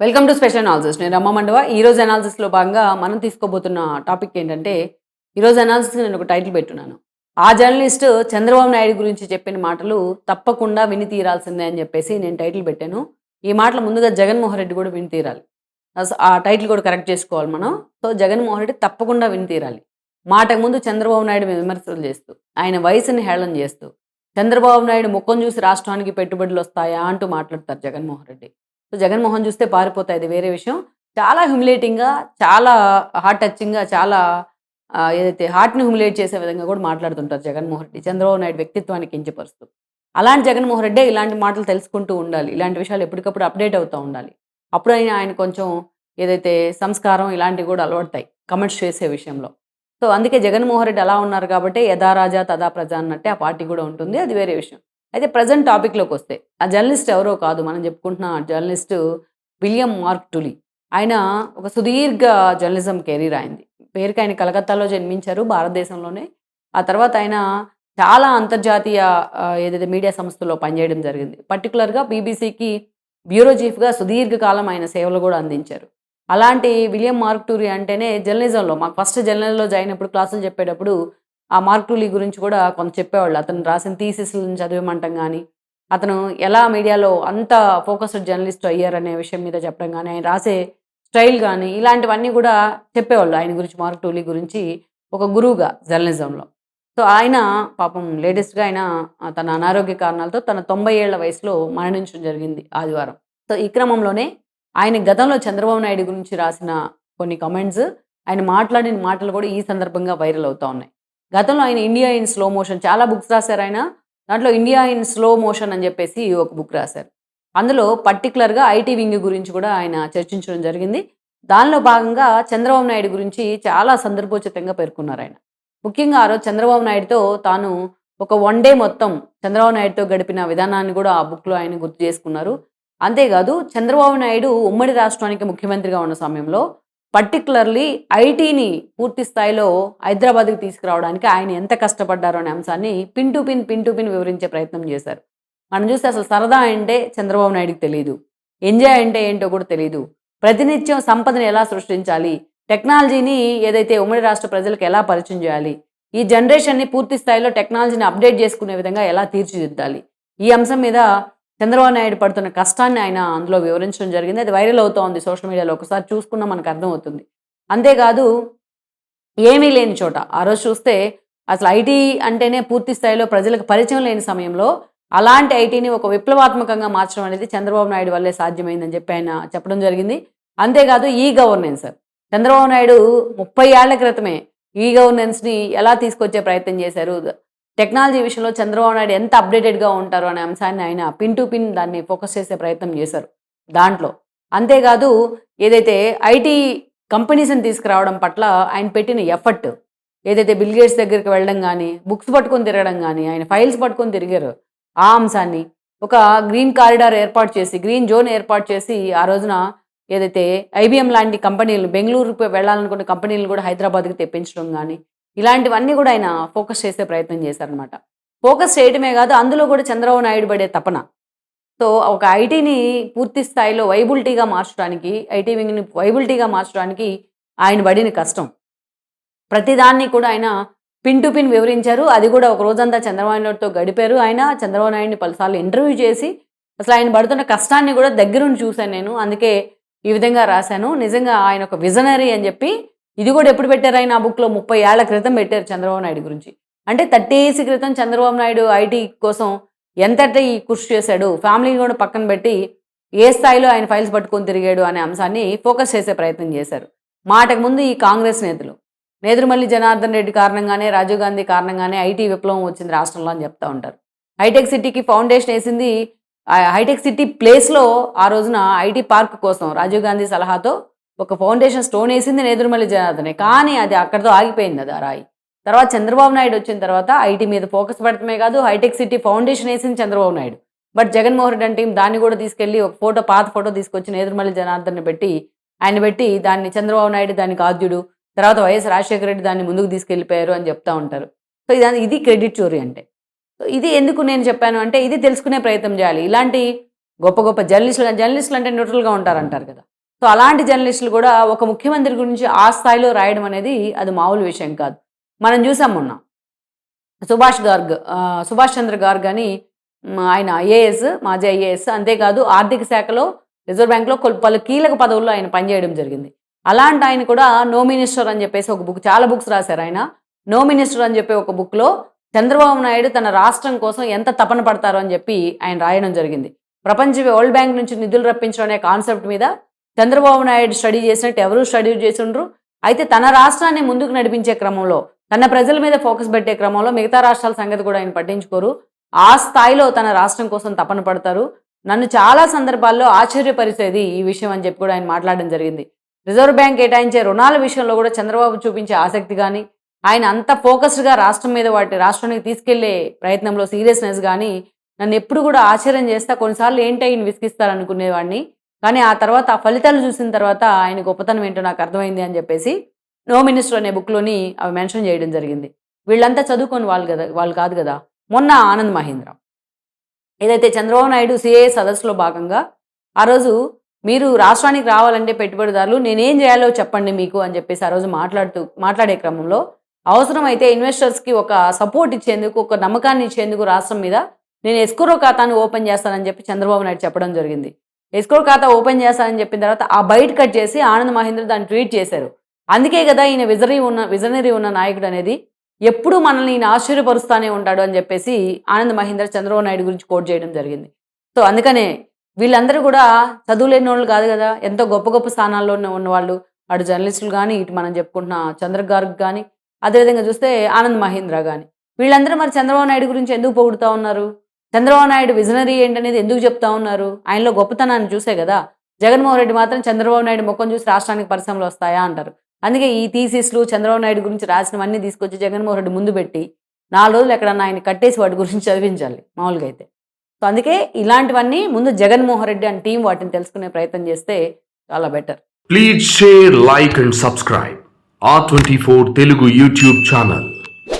Welcome to special analysis నేను రమ్మ మండవ. ఈ రోజు అనాలిసిస్లో భాగంగా మనం తీసుకోబోతున్న టాపిక్ ఏంటంటే ఈరోజు అనాలిసిస్ నేను ఒక టైటిల్ పెట్టున్నాను. ఆ జర్నలిస్ట్ చంద్రబాబు నాయుడు గురించి చెప్పిన మాటలు తప్పకుండా విని తీరాల్సిందే అని చెప్పేసి నేను టైటిల్ పెట్టాను. ఈ మాటలు ముందుగా జగన్మోహన్ రెడ్డి కూడా విని తీరాలి. ఆ టైటిల్ కూడా కరెక్ట్ చేసుకోవాలి మనం. సో జగన్మోహన్ రెడ్డి తప్పకుండా విని తీరాలి. మాటకు ముందు చంద్రబాబు నాయుడు విమర్శలు చేస్తూ ఆయన వయసుని హేళన చేస్తూ చంద్రబాబు నాయుడు ముఖం చూసి రాష్ట్రానికి పెట్టుబడులు వస్తాయా అంటూ మాట్లాడతారు జగన్మోహన్ రెడ్డి. సో జగన్మోహన్ చూస్తే పారిపోతాయి. అది వేరే విషయం. చాలా హ్యూమిలేటింగ్గా చాలా హార్ట్ టచింగ్గా చాలా ఏదైతే హార్ట్ని హ్యూమిలేట్ చేసే విధంగా కూడా మాట్లాడుతుంటారు జగన్మోహన్ రెడ్డి. చంద్రబాబు నాయుడు వ్యక్తిత్వానికి కించపరుస్తూ. అలాంటి జగన్మోహన్ రెడ్డి ఇలాంటి మాటలు తెలుసుకుంటూ ఉండాలి. ఇలాంటి విషయాలు ఎప్పటికప్పుడు అప్డేట్ అవుతూ ఉండాలి. అప్పుడు ఆయన ఆయన కొంచెం ఏదైతే సంస్కారం ఇలాంటివి కూడా అలవడతాయి కమెంట్స్ చేసే విషయంలో. సో అందుకే జగన్మోహన్ రెడ్డి అలా ఉన్నారు కాబట్టి యథారాజా తదా ప్రజా అన్నట్టే ఆ పార్టీ కూడా ఉంటుంది. అది వేరే విషయం. అయితే ప్రజెంట్ టాపిక్లోకి వస్తే ఆ జర్నలిస్ట్ ఎవరో కాదు మనం చెప్పుకుంటున్న journalist journalist William Mark Tully. ఆయన ఒక సుదీర్ఘ జర్నలిజం కెరీర్ అయింది పేరుకి ఆయన కలకత్తాలో జన్మించారు భారతదేశంలోనే. ఆ తర్వాత ఆయన చాలా అంతర్జాతీయ ఏదైతే మీడియా సంస్థల్లో పనిచేయడం జరిగింది. పర్టికులర్గా బీబీసీకి బ్యూరో చీఫ్గా సుదీర్ఘకాలం ఆయన సేవలు కూడా అందించారు. అలాంటి విలియం మార్క్ టూరి అంటేనే జర్నలిజంలో మాకు ఫస్ట్ జర్నలిజంలో జాయిన్ అయినప్పుడు క్లాసులు చెప్పేటప్పుడు ఆ మార్క్ టూలీ గురించి కూడా కొంత చెప్పేవాళ్ళు. అతను రాసిన థీసిస్లను చదివమంటాం కానీ అతను ఎలా మీడియాలో అంత ఫోకస్డ్ జర్నలిస్ట్ అయ్యారనే విషయం మీద చెప్పడం కానీ ఆయన రాసే స్టైల్ కానీ ఇలాంటివన్నీ కూడా చెప్పేవాళ్ళు ఆయన గురించి మార్క్ టూలీ గురించి ఒక గురువుగా జర్నలిజంలో. సో ఆయన పాపం లేటెస్ట్గా ఆయన తన అనారోగ్య కారణాలతో తన తొంభై ఏళ్ళ వయసులో మరణించడం జరిగింది ఆదివారం. సో ఈ క్రమంలోనే ఆయన గతంలో చంద్రబాబు నాయుడు గురించి రాసిన కొన్ని కమెంట్స్ ఆయన మాట్లాడిన మాటలు కూడా ఈ సందర్భంగా వైరల్ అవుతా ఉన్నాయి. గతంలో ఆయన ఇండియా ఇన్ స్లో మోషన్ చాలా బుక్స్ రాశారు ఆయన. దాంట్లో ఇండియా ఇన్ స్లో మోషన్ అని చెప్పేసి ఒక బుక్ రాశారు. అందులో పర్టికులర్గా ఐటీ వింగ్ గురించి కూడా ఆయన చర్చించడం జరిగింది. దానిలో భాగంగా చంద్రబాబు నాయుడు గురించి చాలా సందర్భోచితంగా పేర్కొన్నారు ఆయన. ముఖ్యంగా ఆ రోజు చంద్రబాబు నాయుడుతో తాను ఒక వన్ డే మొత్తం చంద్రబాబు నాయుడుతో గడిపిన విధానాన్ని కూడా ఆ బుక్లో ఆయన గుర్తు చేసుకున్నారు. అంతేకాదు చంద్రబాబు నాయుడు ఉమ్మడి రాష్ట్రానికి ముఖ్యమంత్రిగా ఉన్న సమయంలో పర్టికులర్లీ ఐటీని పూర్తి స్థాయిలో హైదరాబాద్కి తీసుకురావడానికి ఆయన ఎంత కష్టపడ్డారో అనే అంశాన్ని pin to pin pin to pin వివరించే ప్రయత్నం చేశారు. మనం చూస్తే అసలు సరదా అంటే చంద్రబాబు నాయుడుకి తెలియదు ఎంజాయ్ అంటే ఏంటో కూడా తెలియదు ప్రతినిత్యం సంపదను ఎలా సృష్టించాలి? టెక్నాలజీని ఏదైతే ఉమ్మడి రాష్ట్ర ప్రజలకు ఎలా పరిచయం చేయాలి? ఈ జనరేషన్ని పూర్తి స్థాయిలో టెక్నాలజీని అప్డేట్ చేసుకునే విధంగా ఎలా తీర్చిదిద్దాలి? ఈ అంశం మీద చంద్రబాబు నాయుడు పడుతున్న కష్టాన్ని ఆయన అందులో వివరించడం జరిగింది. అది వైరల్ అవుతూ ఉంది సోషల్ మీడియాలో. ఒకసారి చూసుకున్నా మనకు అర్థమవుతుంది. అంతేకాదు ఏమీ లేని చోట. ఆ రోజు చూస్తే అసలు ఐటీ అంటేనే పూర్తి స్థాయిలో ప్రజలకు పరిచయం లేని సమయంలో అలాంటి ఐటీని ఒక విప్లవాత్మకంగా మార్చడం అనేది చంద్రబాబు నాయుడు వల్లే సాధ్యమైందని చెప్పి ఆయన చెప్పడం జరిగింది. అంతేకాదు ఈ గవర్నెన్స్ చంద్రబాబు నాయుడు ముప్పై ఏళ్ళ క్రితమే ఈ గవర్నెన్స్ని ఎలా తీసుకొచ్చే ప్రయత్నం చేశారు? టెక్నాలజీ విషయంలో చంద్రబాబు నాయుడు ఎంత అప్డేటెడ్గా ఉంటారు అనే అంశాన్ని ఆయన పిన్ టు పిన్ దాన్ని ఫోకస్ చేసే ప్రయత్నం చేశారు దాంట్లో. అంతేకాదు ఏదైతే ఐటీ కంపెనీస్ని తీసుకురావడం పట్ల ఆయన పెట్టిన ఎఫర్ట్ ఏదైతే బిల్గేట్స్ దగ్గరికి వెళ్ళడం కానీ బుక్స్ పట్టుకొని తిరగడం కానీ ఆయన ఫైల్స్ పట్టుకొని తిరిగారు. ఆ అంశాన్ని ఒక గ్రీన్ కారిడార్ ఏర్పాటు చేసి గ్రీన్ జోన్ ఏర్పాటు చేసి ఆ రోజున ఏదైతే ఐబిఎం లాంటి కంపెనీలు బెంగళూరుకు వెళ్ళాలనుకున్న కంపెనీలు కూడా హైదరాబాద్కి తెప్పించడం కానీ ఇలాంటివన్నీ కూడా ఆయన ఫోకస్ చేసే ప్రయత్నం చేశారనమాట ఫోకస్ చేయడమే కాదు అందులో కూడా చంద్రబాబు నాయుడు పడే తపన. సో ఒక ఐటీని పూర్తి స్థాయిలో వైబులిటీగా మార్చడానికి ఐటీ వింగ్ని వైబులిటీగా మార్చడానికి ఆయన పడిన కష్టం. ప్రతిదాన్ని కూడా ఆయన పిన్ టు పిన్ వివరించారు. అది కూడా ఒక రోజంతా చంద్రబాబు నాయుడుతో గడిపారు ఆయన. చంద్రబాబు నాయుడిని పలుసార్లు ఇంటర్వ్యూ చేసి అసలు ఆయన పడుతున్న కష్టాన్ని కూడా దగ్గరుండి చూశాను నేను. అందుకే ఈ విధంగా రాశాను. నిజంగా ఆయన ఒక విజనరీ అని చెప్పి ఇది కూడా ఎప్పుడు పెట్టారు ఆయన? ఆ బుక్లో ముప్పై ఏళ్ళ క్రితం పెట్టారు చంద్రబాబు నాయుడు గురించి. అంటే థర్టీ క్రితం చంద్రబాబు నాయుడు ఐటీ కోసం ఎంతటి కృషి చేశాడు? ఫ్యామిలీని కూడా పక్కన పెట్టి ఏ స్థాయిలో ఆయన ఫైల్స్ పట్టుకొని తిరిగాడు అనే అంశాన్ని ఫోకస్ చేసే ప్రయత్నం చేశారు. మాటకు ముందు ఈ కాంగ్రెస్ నేతలు. నేదురుమల్లి జనార్దన్ రెడ్డి కారణంగానే రాజీవ్ గాంధీ కారణంగానే ఐటీ విప్లవం వచ్చింది రాష్ట్రంలో అని చెప్తా ఉంటారు. హైటెక్ సిటీకి ఫౌండేషన్ వేసింది హైటెక్ సిటీ ప్లేస్లో ఆ రోజున ఐటీ పార్క్ కోసం రాజీవ్ గాంధీ సలహాతో ఒక ఫౌండేషన్ స్టోన్ వేసింది నేదురుమల్లి జనార్దనే. కానీ అది అక్కడితో ఆగిపోయింది అది ఆ రాయి. తర్వాత చంద్రబాబు నాయుడు వచ్చిన తర్వాత ఐటీ మీద ఫోకస్ పెడతమే కాదు హైటెక్ సిటీ ఫౌండేషన్ వేసింది చంద్రబాబు నాయుడు. బట్ జగన్మోహన్ రెడ్డి టీం దాన్ని కూడా తీసుకెళ్ళి ఒక ఫోటో పాత ఫోటో తీసుకొచ్చి నేదురుమల్లి జనార్దన్ పెట్టి ఆయన పెట్టి దాన్ని చంద్రబాబు నాయుడు దానికి ఆద్యుడు తర్వాత వైఎస్ రాజశేఖర రెడ్డి దాన్ని ముందుకు తీసుకెళ్ళిపోయారు అని చెప్తా ఉంటారు. సో ఇది ఇది క్రెడిట్ చోరీ అంటే. సో ఇది ఎందుకు నేను చెప్పాను అంటే ఇది తెలుసుకునే ప్రయత్నం చేయాలి. ఇలాంటి గొప్ప గొప్ప జర్నలిస్టులు జర్నలిస్టులు అంటే న్యూట్రల్గా ఉంటారంటారు కదా. సో అలాంటి జర్నలిస్టులు కూడా ఒక ముఖ్యమంత్రి గురించి ఆ స్థాయిలో రాయడం అనేది అది మామూలు విషయం కాదు. మనం చూసాం మొన్న. సుభాష్ గార్గ్ సుభాష్ చంద్ర గార్గ్ అని ఆయన ఐఏఎస్ మాజీ ఐఏఎస్ అంతేకాదు ఆర్థిక శాఖలో రిజర్వ్ బ్యాంక్లో పలు కీలక పదవుల్లో ఆయన పనిచేయడం జరిగింది. అలాంటి ఆయన కూడా నో మినిస్టర్ అని చెప్పేసి ఒక బుక్ చాలా బుక్స్ రాశారు ఆయన. నో మినిస్టర్ అని చెప్పి ఒక బుక్లో చంద్రబాబు నాయుడు తన రాష్ట్రం కోసం ఎంత తపన పడతారో అని చెప్పి ఆయన రాయడం జరిగింది. ప్రపంచ వరల్డ్ బ్యాంక్ నుంచి నిధులు రప్పించడం అనే కాన్సెప్ట్ మీద చంద్రబాబు నాయుడు స్టడీ చేసినట్టు ఎవరూ స్టడీ చేసిండ్రు. అయితే తన రాష్ట్రాన్ని ముందుకు నడిపించే క్రమంలో తన ప్రజల మీద ఫోకస్ పెట్టే క్రమంలో మిగతా రాష్ట్రాల సంగతి కూడా ఆయన పట్టించుకోరు. ఆ స్థాయిలో తన రాష్ట్రం కోసం తపన పడతారు. నన్ను చాలా సందర్భాల్లో ఆశ్చర్యపరిచేది ఈ విషయం అని చెప్పి కూడా ఆయన మాట్లాడడం జరిగింది. రిజర్వ్ బ్యాంక్ కేటాయించే రుణాల విషయంలో కూడా చంద్రబాబు చూపించే ఆసక్తి కానీ ఆయన అంత ఫోకస్డ్గా రాష్ట్రం మీద వాటి రాష్ట్రానికి తీసుకెళ్ళే ప్రయత్నంలో సీరియస్నెస్ కానీ నన్ను ఎప్పుడు కూడా ఆశ్చర్యం చేస్తా కొన్నిసార్లు ఏంటి ఆయన విసిగిస్తారనుకునేవాడిని. కానీ ఆ తర్వాత ఆ ఫలితాలు చూసిన తర్వాత ఆయన గొప్పతనం ఏంటో నాకు అర్థమైంది అని చెప్పేసి నో మినిస్టర్ అనే బుక్లోని అవి మెన్షన్ చేయడం జరిగింది. వీళ్ళంతా చదువుకొని వాళ్ళు కదా వాళ్ళు కాదు కదా. మొన్న ఆనంద్ మహేంద్ర. ఏదైతే చంద్రబాబు నాయుడు సిఏ సదస్సులో భాగంగా ఆ రోజు మీరు రాష్ట్రానికి రావాలంటే పెట్టుబడిదారులు నేనేం చేయాలో చెప్పండి మీకు అని చెప్పేసి ఆ రోజు మాట్లాడుతూ మాట్లాడే క్రమంలో అవసరమైతే ఇన్వెస్టర్స్కి ఒక సపోర్ట్ ఇచ్చేందుకు ఒక నమ్మకాన్ని ఇచ్చేందుకు రాష్ట్రం మీద నేను ఎస్క్రో ఖాతాను ఓపెన్ చేస్తానని చెప్పి చంద్రబాబు నాయుడు చెప్పడం జరిగింది. ఎస్కోర్ ఖాతా ఓపెన్ చేస్తానని చెప్పిన తర్వాత ఆ బయట కట్ చేసి ఆనంద్ మహేంద్ర దాన్ని ట్వీట్ చేశారు. అందుకే కదా ఈయన విజరీ ఉన్న విజనరీ ఉన్న నాయకుడు అనేది ఎప్పుడు మనల్ని ఈయన ఆశ్చర్యపరుస్తానే ఉంటాడు అని చెప్పేసి ఆనంద్ మహేంద్ర చంద్రబాబు నాయుడు గురించి కోట్ చేయడం జరిగింది. సో అందుకనే వీళ్ళందరూ కూడా చదువులేని వాళ్ళు కాదు కదా ఎంతో గొప్ప గొప్ప స్థానాల్లో ఉన్నవాళ్ళు అటు జర్నలిస్టులు కానీ ఇటు మనం చెప్పుకుంటున్న చంద్ర గారికి కానీ అదేవిధంగా చూస్తే ఆనంద్ మహేంద్ర కానీ వీళ్ళందరూ మరి చంద్రబాబు నాయుడు గురించి ఎందుకు పొగుడుతూ ఉన్నారు? చంద్రబాబు నాయుడు విజనరీ ఏంటనేది ఎందుకు చెప్తా ఉన్నారు? ఆయనలో గొప్పతనాన్ని చూసే కదా. జగన్మోహన్ రెడ్డి మాత్రం చంద్రబాబు నాయుడు ముఖం చూసి రాష్ట్రానికి పరిశ్రమలు వస్తాయా అంటారు. అందుకే ఈ థీసిస్లు చంద్రబాబు నాయుడు గురించి రాసినవన్నీ తీసుకొచ్చి జగన్మోహన్ రెడ్డి ముందు పెట్టి నాలుగు రోజులు ఎక్కడన్నా ఆయన కట్టేసి వాటి గురించి చదివించాలి మామూలుగా అయితే. సో అందుకే ఇలాంటివన్నీ ముందు జగన్మోహన్ రెడ్డి అండ్ టీం వాటిని తెలుసుకునే ప్రయత్నం చేస్తే చాలా better. Please share like and subscribe and subscribe. R24 Telugu YouTube channel.